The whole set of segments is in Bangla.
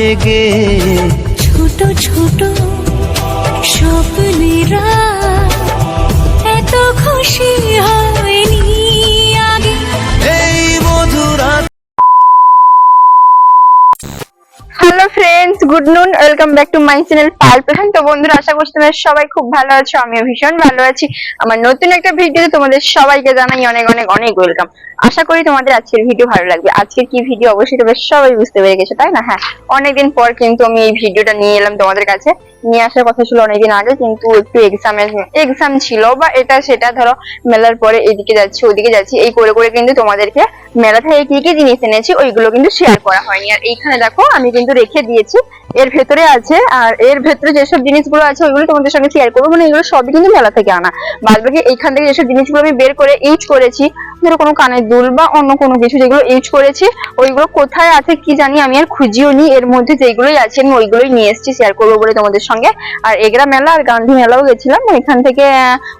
জেগে। ছোট ছোট স্বপ্নেরা এত খুশি। Friends good noon welcome back to my channel পাল প্রধান তো বন্ধুরা, আশা করছি তোমরা সবাই খুব ভালো আছো, আমিও ভীষণ ভালো আছি। আমার নতুন একটা ভিডিওতে তোমাদের সবাইকে জানাই অনেক অনেক অনেক ওয়েলকাম আশা করি তোমাদের আজকের ভিডিও ভালো লাগবে। আজকের কি ভিডিও অবশ্যই তোমরা সবাই বুঝতে পেরে গেছো, তাই না? হ্যাঁ অনেকদিন পর কিন্তু আমি এই ভিডিওটা নিয়ে এলাম তোমাদের কাছে। নিয়ে আসার কথা ছিল অনেকদিন আগে, কিন্তু একটু এক্সামের এক্সাম ছিল বা এটা সেটা ধরো মেলার পরে এদিকে যাচ্ছি, ওদিকে যাচ্ছি, এই করে করে কিন্তু তোমাদেরকে মেলা থেকে কি কি জিনিস এনেছি, ওইগুলো কিন্তু শেয়ার করা হয়নি। আর এইখানে দেখো, আমি কিন্তু রেখে দিয়েছি, এর ভেতরে আছে, আর এর ভেতরে যেসব জিনিসগুলো আছে, ওইগুলো তোমাদের সঙ্গে শেয়ার করব মানে এগুলো সবই কিন্তু মেলা থেকে আনা। বাদ বাকি এইখান থেকে যেসব জিনিসগুলো আমি বের করে ইউজ করেছি ধরো কোনো কানের দুল বা অন্য কোনো কিছু যেগুলো ইউজ করেছি ওইগুলো কোথায় আছে কি জানি আমি আর খুঁজিও নি। এর মধ্যে যেগুলোই আছে আমি ওইগুলোই নিয়ে এসেছি শেয়ার করব বলে তোমাদের সঙ্গে। আর এগরা মেলা আর গান্ধী মেলাও গেছিলাম ওইখান থেকে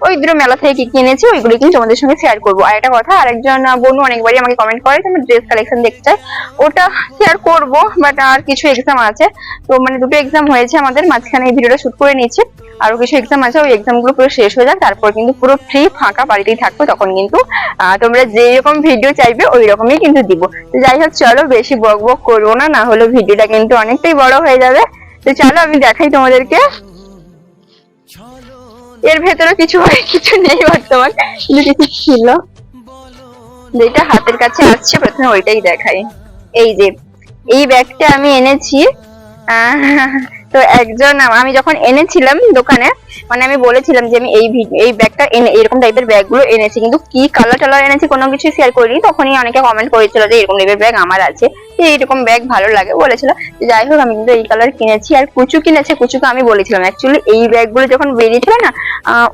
ওই দুটো মেলা থেকে কি কিনেছি ওইগুলো কিন্তু তোমাদের সঙ্গে শেয়ার করব। আর একটা কথা আরেকজন আহ, বোনু অনেকবারই আমাকে কমেন্ট করে আমি ড্রেস কালেকশন দেখতে চাই। ওটা শেয়ার করব বাট আর কিছু এক্সাম আছে। তো মানে দুটো এক্সাম হয়েছে আমাদের মাঝখানে এই ভিডিওটা শুট করে নিচ্ছি আরও কিছু এক্সাম আছে ওই এক্সামগুলো পুরো শেষ হয়ে যাক তারপর কিন্তু পুরো ফ্রি ফাঁকা বাড়িতেই থাকব তখন কিন্তু তোমরা যেই রকম ভিডিও চাইবে ওই রকমই কিন্তু দিব। তো যাই হোক চলো বেশি বক বক করব না না হলে ভিডিওটা কিন্তু অনেকটাই বড় হয়ে যাবে। তো চলো আমি দেখাই তোমাদেরকে। এর ভেতরে কিছু কিছু নেই বর্তমান কিন্তু কিছু ছিল। যেটা হাতের কাছে আসছে প্রথমে ওইটাই দেখাই। এই যে এই ব্যাগটা আমি এনেছি। আহ, তো একজন, আমি যখন এনেছিলাম দোকানে মানে আমি বলেছিলাম যে আমি এই এই ব্যাগটা এনে, এরকম টাইপের ব্যাগগুলো এনেছি। কিন্তু কি কালার টালার এনেছি কোনো কিছু শেয়ার করিনি। তখনই অনেকে কমেন্ট করেছিল যে এরকম টাইপের ব্যাগ আমার আছে। যে এইরকম ব্যাগ ভালো লাগে বলেছিল। তো যাই হোক, আমি কিন্তু এই কালার কিনেছি। আর কুচু কিনেছে, কুচুকে আমি বলেছিলাম অ্যাকচুয়ালি এই ব্যাগগুলো যখন বেরিয়েছিল না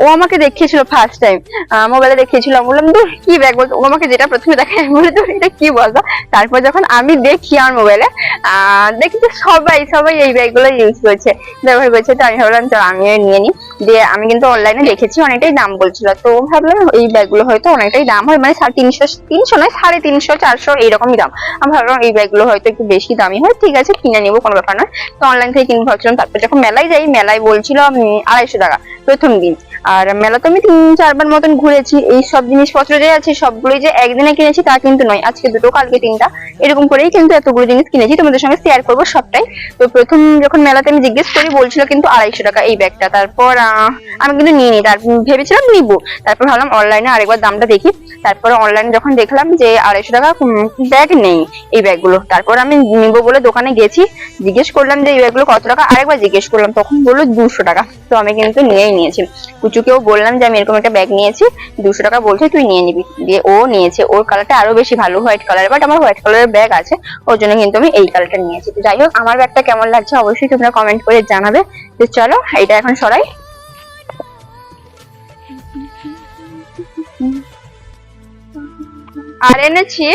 ও আমাকে দেখিয়েছিল ফার্স্ট টাইম মোবাইলে দেখিয়েছিল, আমি বললাম তো কি ব্যাগ বলতো? ও আমাকে যেটা প্রথমে দেখায়, আমি বলি তো এটা কি বলতো? তারপর যখন আমি দেখি আমার মোবাইলে দেখি যে সবাই সবাই এই ব্যাগগুলো ইউজ করছে। ব্যবহার করছে। তো আমি ভাবলাম, চল, আমিও নিয়ে নিই। দিয়ে আমি কিন্তু অনলাইনে দেখেছি অনেকটাই দাম বলছিল। তো ভাবলাম এই ব্যাগগুলো হয়তো অনেকটাই দাম হয় মানে সাড়ে তিনশো তিনশো নয়, সাড়ে তিনশো, চারশো এইরকমই দাম। আমি ভাবলাম এই ব্যাগগুলো হয়তো একটু বেশি দামি হয়, ঠিক আছে, কিনে নেব, কোনো ব্যাপার নয়। তো অনলাইন থেকে কিনবো ভাবছিলাম, তারপর যখন মেলায় যাই, মেলায় বলছিল আড়াইশো টাকা প্রথম দিন। আর মেলা তো আমি তিন, চারবার মতন ঘুরেছি। এই সব জিনিসপত্র যে আছে, সবগুলোই যে একদিনে কিনেছি তা কিন্তু নয়। আজকে দুটো, কালকে তিনটা। এরকম করেই কিন্তু এতগুলো জিনিস কিনেছি। তোমাদের সঙ্গে শেয়ার করব সবটাই। তো প্রথম যখন মেলাতে আমি জিজ্ঞেস করি, বলছিল কিন্তু আড়াইশো টাকা এই ব্যাগটা। তারপর আমি কিন্তু নিয়ে নিই তারপর ভেবেছিলাম নিবো। তারপর ভাবলাম অনলাইনে আরেকবার দামটা দেখি। তারপর অনলাইনে যখন দেখলাম যে আড়াইশো টাকা ব্যাগ নেই এই ব্যাগগুলো। তারপর আমি নিবো বলে দোকানে গেছি। জিজ্ঞেস করলাম যে এই ব্যাগগুলো কত টাকা? আরেকবার জিজ্ঞেস করলাম। তখন বলল দুশো টাকা। তো আমি কিন্তু নিয়েই নিয়েছি। কুচুকেও বললাম যে আমি এরকম একটা ব্যাগ নিয়েছি, দুশো টাকা বলছে, তুই নিয়ে নিবি। দিয়ে ও নিয়েছে। ওর কালারটা আরও বেশি ভালো হোয়াইট কালার বাট আমার হোয়াইট কালারের ব্যাগ আছে। ওর জন্য কিন্তু আমি এই কালারটা নিয়েছি। তো যাই হোক, আমার ব্যাগটা কেমন লাগছে অবশ্যই তোমরা কমেন্ট করে জানাবে। তো চলো, এটা এখন সরাই। আর এনেছি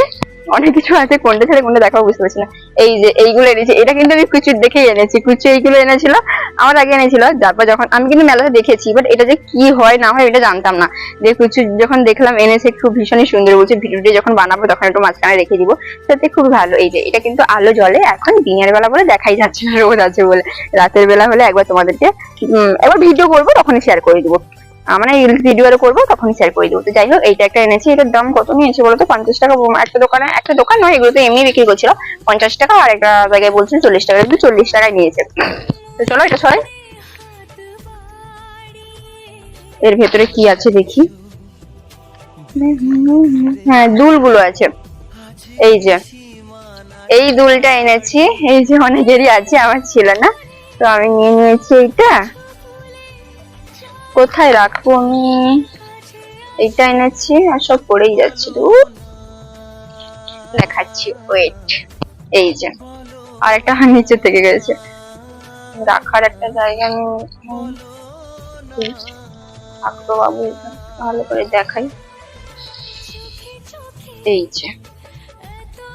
অনেক কিছু আছে, কোনটা ছেড়ে কোনটা দেখাবো বুঝতে পারছি না। এই যে এইগুলো এনেছি, এটা কিন্তু আমি কুচুর দেখেই এনেছি। কুচু এইগুলো এনেছিল, আমার আগে এনেছিল, তারপর যখন আমি কিন্তু মেলাতে দেখেছি বাট এটা যে কি হয় না হয় এটা জানতাম না। যে কুচু যখন দেখলাম, এনেছে, খুব ভীষণই সুন্দর বলছে। ভিডিওটি যখন বানাবো, তখন একটু মাঝখানে রেখে দিব। সত্যি খুব ভালো। এই যে, এটা কিন্তু আলো জ্বলে, এখন দিনের বেলা বলে দেখাই যাচ্ছে না, রোদ আছে বলে। রাতের বেলা হলে একবার তোমাদেরকে একবার ভিডিও করব, তখনই শেয়ার করে দিবো। আহ, মানে ভিডিও করব তখনই শেয়ার করে দেবো। তো যাই হোক এইটা একটা এনেছি এটার দাম কত নিয়েছে বলতো? পঞ্চাশ টাকা একটা দোকানে একটা দোকান নয় এগুলো তো এমনি বিক্রি করছিল। পঞ্চাশ টাকা আর একটা জায়গায় বলছিল চল্লিশ টাকা। কিন্তু চল্লিশ টাকায় নিয়েছে। তো চলো এটা সবাই। এর ভেতরে কি আছে দেখি? হ্যাঁ দুলগুলো আছে। এই যে এই দুলটা এনেছি। এই যে অনেকেরই আছে আমার ছিল না। তো আমি নিয়ে নিয়েছি এইটা। কোথায় রাখব আমি? এইটা এনেছি আর সব পড়েই যাচ্ছে দেখাচ্ছি ওয়েট এই যে। আর একটা নিচে থেকে গেছে। রাখার একটা জায়গা আমি থাকতো বাবু ভালো করে দেখাই। এই যে।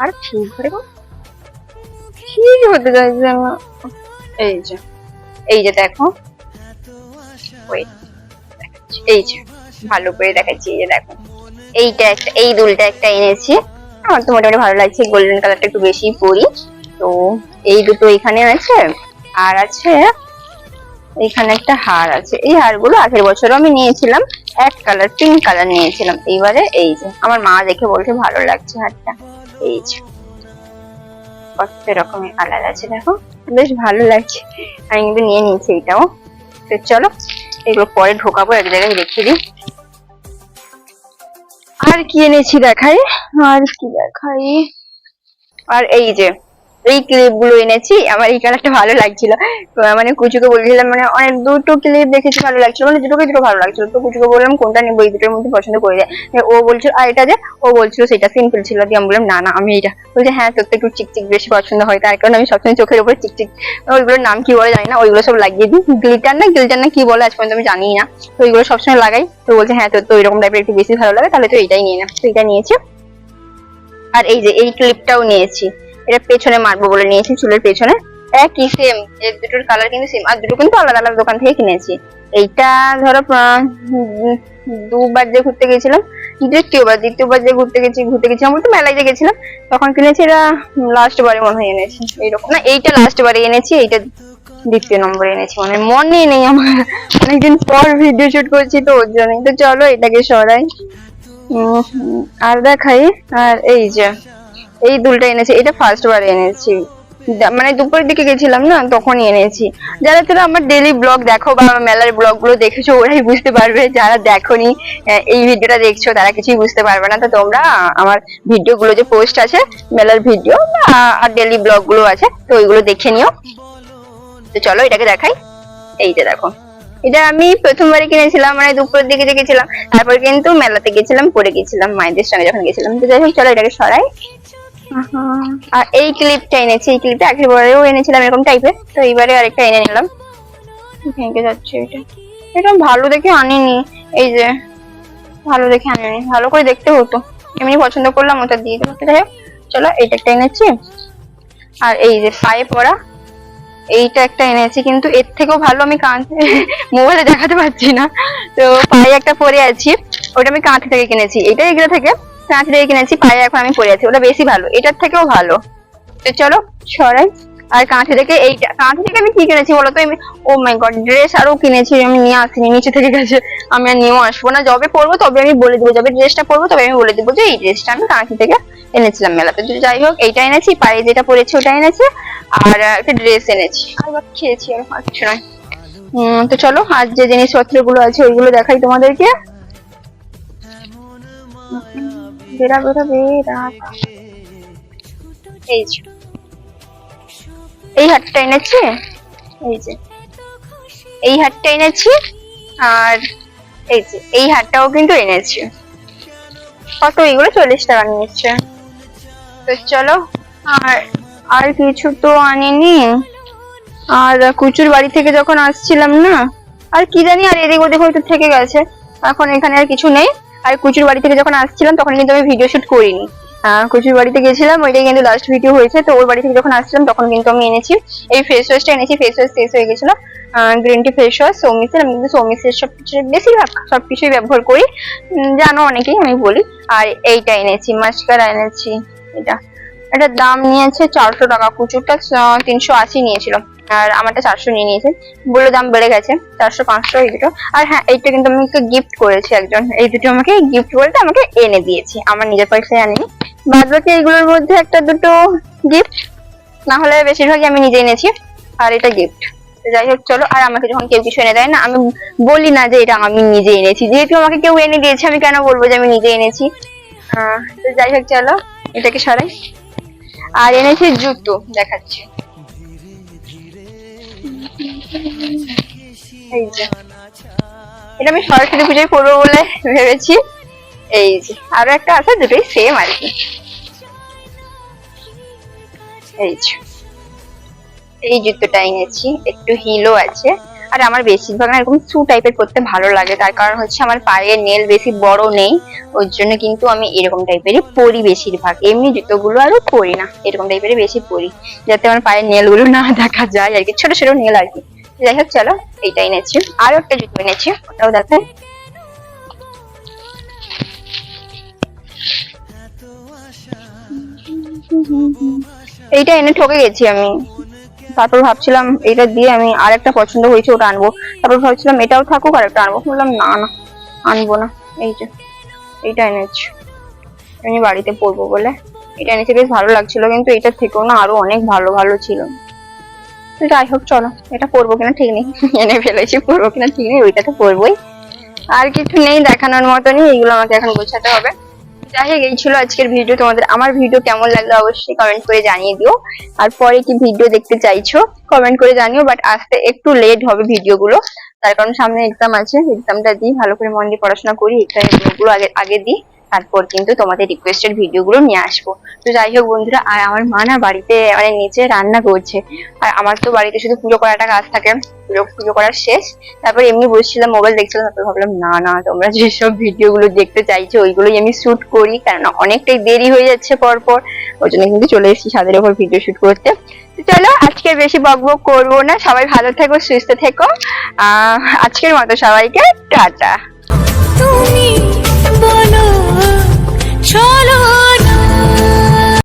আর ঠিক করে ঠিক হতে চাইছে এই যে। এই যে দেখো। দেখাচ্ছি। এই যে, ভালো করে দেখাচ্ছি, এই যে দেখো। এইটা একটা, এই দুলটা একটা এনেছি। আমার তো মোটামুটি ভালো লাগছে গোল্ডেন কালারটা একটু বেশি পরি। তো এই দুটো এখানে আছে, আর আছে, এখানে একটা হার আছে। এই হারগুলো আগের বছর আমি নিয়েছিলাম, এক কালার পিঙ্ক কালার নিয়েছিলাম। এইবারে এই যে, আমার মা দেখে বলছে ভালো লাগছে হারটা। এই যে, কত রকমের কালার আছে দেখো। বেশ ভালো লাগছে। আমি কিন্তু নিয়ে নিয়েছি এটাও। তো চলো এগুলো পরে ঢোকাবো এক জায়গায় রেখে দিই। আর কি এনেছি দেখাই? আর কি দেখাই? আর এই যে এই ক্লিপগুলো এনেছি। আমার এই কালারটা ভালো লাগছিল। মানে কুচুকে বলছিলাম মানে অনেক দুটো ক্লিপ দেখেছি, ভালো লাগছিল। মানে দুটোকে দুটো ভালো লাগছিল। তো কুচুকে বললাম, কোনটা নেব? এই দুটোর মধ্যে পছন্দ করে দেয় ও বলছিল, আর এটা যে? ও বলছিল, সেটা সিম্পল ছিল। দিয়ে আমি বললাম, না না, আমি এটা। বলছে হ্যাঁ তোর তো একটু চিকচিক বেশি পছন্দ হয়। তার কারণে আমি সবসময় চোখের উপরে চিকচিক, ওইগুলোর নাম কি বলে জানি না, ওইগুলো সব লাগিয়ে দিই। গ্লিটার না গ্লিটার না কি বলে আজ পর্যন্ত আমি জানি না। তো ওইগুলো সবসময় লাগাই। তো বলছে হ্যাঁ তোর তো ওইরকম টাইপের একটু বেশি ভালো লাগে, তাহলে তো এইটাই নিয়ে না। তো এটা নিয়েছি। আর এই যে, এই ক্লিপটাও নিয়েছি। এটা পেছনে মারবো বলে নিয়েছি, চুলের পেছনে। একই সেম এর দুটোর কালার কিন্তু সেম আর দুটো কিন্তু আলাদা আলাদা দোকান থেকে কিনেছি। এইটা ধরো দুবার যে ঘুরতে গেছিলাম, দ্বিতীয়বার দ্বিতীয়বার যে ঘুরতে গেছি ঘুরতে গেছি গেছিলাম বলতে মেলায় যে গেছিলাম, তখন কিনেছি এটা লাস্ট বারে মনে হয় এনেছি। এইরকম না, এইটা লাস্ট বারে এনেছি, এইটা দ্বিতীয় নম্বরে এনেছি। মানে মনে নেই আমার। অনেকদিন পর ভিডিও শুট করছি তো, ওর জন্যই। তো চলো এটাকে সরাই। আর দেখাই, আর এই যে এই দুলটা এনেছি, এটা ফার্স্ট বার এনেছি। মানে দুপুরের দিকে গেছিলাম না, তখনই এনেছি। যারা যারা আমার ডেলি ব্লগ দেখো বা আমার মেলার ব্লগগুলো দেখেছ, ওরাই বুঝতে পারবে। যারা দেখোনি এই ভিডিওটা দেখছ, তারা কিছুই বুঝতে পারবে না। তো তোমরা, আমার ভিডিও গুলো যে পোস্ট আছে, মেলার ভিডিও আর ডেলি ব্লগগুলো আছে, তো ওইগুলো দেখে নিও। তো চলো এটাকে দেখাই। এই যে দেখো। এটা আমি প্রথমবারে কিনেছিলাম মানে দুপুরের দিকে যে গেছিলাম, তারপর কিন্তু মেলাতে গেছিলাম, পরে গেছিলাম, মায়েদের সঙ্গে যখন গেছিলাম। তো যাই হোক, চলো এটাকে সরাই। আর এই ক্লিপটা এনেছি, এই ক্লিপটা আগের এনেছিলাম এরকম টাইপের তো এইবারে আরেকটা এনে নিলাম। ভেঙে যাচ্ছে এটা। এটা ভালো দেখে আনিনি, এই যে ভালো দেখে আনিনি, ভালো করে দেখতে হতো। এমনি পছন্দ করলাম, ওটা দিয়ে দেবো। যাই হোক, চলো, এটা একটা এনেছি। আর এই যে পায়ে পড়া, এইটা একটা এনেছি, কিন্তু এর থেকেও ভালো আমি কাঁথ মোবাইলে দেখাতে পারছি না। তো পায়ে একটা পরে আছি, ওটা আমি কাঁথি থেকে কিনেছি। এটা এগুলো থেকে কাঁথি থেকে কিনেছি, পায়ে এখন আমি পরে আছি, ওটা বেশি ভালো, এটার থেকেও ভালো। তো চলো, সরাই। আর থেকে আমি কি কিনেছি ও মাই গড ড্রেস আরও কিনেছি, আমি নিয়ে আসিনি, নিচে থেকে গেছে, আমি আর নিয়েও আসব না। পরবো তবে আমি বলে দিবো, যবে ড্রেসটা পরবো তবে আমি বলে দিবো যে এই ড্রেসটা আমি কাঁথি থেকে এনেছিলাম মেলাতে। তো যাই হোক, এইটা এনেছি, পায়ে যেটা পরেছি ওটা এনেছি, আর একটা ড্রেস এনেছি। আর খেয়েছি আর কিছু নয়। তো চলো আর যে জিনিসপত্রগুলো আছে ওইগুলো দেখাই তোমাদেরকে। বেড়া বেড়া বেড়া। এই যে। এই হাটটা এনেছি? এই যে। এই হাটটা এনেছি আর এই যে, এই হাটটাও কিন্তু এনেছি। কত এগুলো? চল্লিশ টাকা নিয়েছে। তো চলো, আর আর কিছু তো আনিনি। আর কুচুর বাড়ি থেকে যখন আসছিলাম না, আর কি জানি আর এদিক ওদিক হয়তো থেকে গেছে। এখন এখানে আর কিছু নেই। আর কুচুর বাড়ি থেকে যখন আসছিলাম, তখন কিন্তু আমি ভিডিও শুট করিনি। কুচুর বাড়িতে গেছিলাম, ওইটাই কিন্তু লাস্ট ভিডিও হয়েছে। তো ওর বাড়ি থেকে যখন আসছিলাম, তখন কিন্তু আমি এনেছি, এই ফেস ওয়াশটা এনেছি ফেস ওয়াশ শেষ হয়ে গেছিল। গ্রিন টি ফেস ওয়াশ সৌমিসের, আমি কিন্তু সৌমিসের সব কিছু, বেশিরভাগ সব কিছুই ব্যবহার করি। জানো অনেকেই, আমি বলি। আর এইটা এনেছি মাস্কারা এনেছি, এটা। এটার দাম নিয়েছে চারশো টাকা, কুচুরটা তিনশো আশি নিয়েছিল। আর আমারটা চারশো নিয়ে নিয়েছে। বলল দাম বেড়ে গেছে, চারশো, পাঁচশো এই দুটো। আর হ্যাঁ এইটা কিন্তু আমাকে গিফট করেছে একজন। এই দুটো আমাকে গিফট বলতে আমাকে এনে দিয়েছে। আমার নিজের পয়সায় আনিনি। বাদ বাকি এইগুলোর মধ্যে একটা দুটো গিফট না হলে বেশিরভাগই আমি নিজে এনেছি। আর এটা গিফট যাই হোক, চলো। আর আমাকে যখন কেউ কিছু এনে দেয় না, আমি বলি না যে এটা আমি নিজে এনেছি। যেহেতু আমাকে কেউ এনে দিয়েছে, আমি কেন বলব যে আমি নিজে এনেছি? যাই হোক, চলো। এটাকে সরাই। আর এনেছি জুতো, দেখাচ্ছি। এটা আমি সরস্বতী পুজোয় পরবো বলে ভেবেছি। এই যে, আরও একটা আছে, দুটোই সেম আর কি। এই এই জুতোটা এনেছি, একটু হিলও আছে। আর আমার বেশিরভাগ না এরকম শু টাইপের পরতে ভালো লাগে। তার কারণ হচ্ছে আমার পায়ের নেল বেশি বড় নেই, ওর জন্য কিন্তু আমি এরকম টাইপেরই পরি বেশিরভাগ। এমনি জুতোগুলো আরও পরি না, এরকম টাইপেরই বেশি পরি, যাতে আমার পায়ের নেলগুলো না দেখা যায় আর কি। ছোট ছোট নেল আর কি। যাই হোক, চলো এইটা এনেছি। আরও একটা জুতো এনেছি, ওটাও দেখাই এইটা এনে ঠকে গেছি আমি। তারপর ভাবছিলাম এটা দিয়ে আমি আরেকটা পছন্দ হয়েছে, ওটা আনব। তারপর ভাবছিলাম এটাও থাকুক আর একটা আনব। বললাম, না না, আনব না। এই যে, এইটা এনেছি। আমি বাড়িতে পরবো বলে এটা এনেছি। বেশ ভালো লাগছিল, কিন্তু এটার থেকেও না আরও অনেক ভালো ভালো ছিল। যাই হোক, চলো, এটা পরবো কিনা ঠিক নেই। এনে ফেলেছি, পরবো কিনা ঠিক নেই, ওইটা তো পরবোই। আর কিছু নেই, দেখানোর মতনই, এইগুলো আমাকে এখন গোছাতে হবে। যাই হোক, এই ছিল আজকের ভিডিও তোমাদের আমার ভিডিও কেমন লাগল অবশ্যই কমেন্ট করে জানিয়ে দিও। আর পরে কি ভিডিও দেখতে চাইছো কমেন্ট করে জানিও বাট আসতে একটু লেট হবে ভিডিওগুলো তার কারণ সামনে এক্সাম আছে এক্সামটা দিই, ভালো করে মন দিয়ে পড়াশোনা করি এখানে ভিডিওগুলো আগে আগে দিই। তারপর কিন্তু তোমাদের রিকোয়েস্টেড ভিডিওগুলো নিয়ে আসব। তো যাই হোক বন্ধুরা, আর আমার মা না বাড়িতে মানে নিচে রান্না করছে। আর আমার তো বাড়িতে শুধু পুজো করাটা কাজ থাকে, পুজো পুজো করার শেষ। তারপর এমনি বসছিলাম মোবাইল দেখছিলাম, তারপর ভাবলাম, না না, তোমরা যেসব ভিডিওগুলো দেখতে চাইছো, ওইগুলোই আমি শ্যুট করি। কেননা অনেকটাই দেরি হয়ে যাচ্ছে পর পর ওই জন্য কিন্তু চলে এসেছি ছাদের ওপর ভিডিও শুট করতে। তো চলো আজকে বেশি বক বক করব না। সবাই ভালো থেকো, সুস্থ থেকো। আজকের মতো সবাইকে, টাটা। তুমি চলো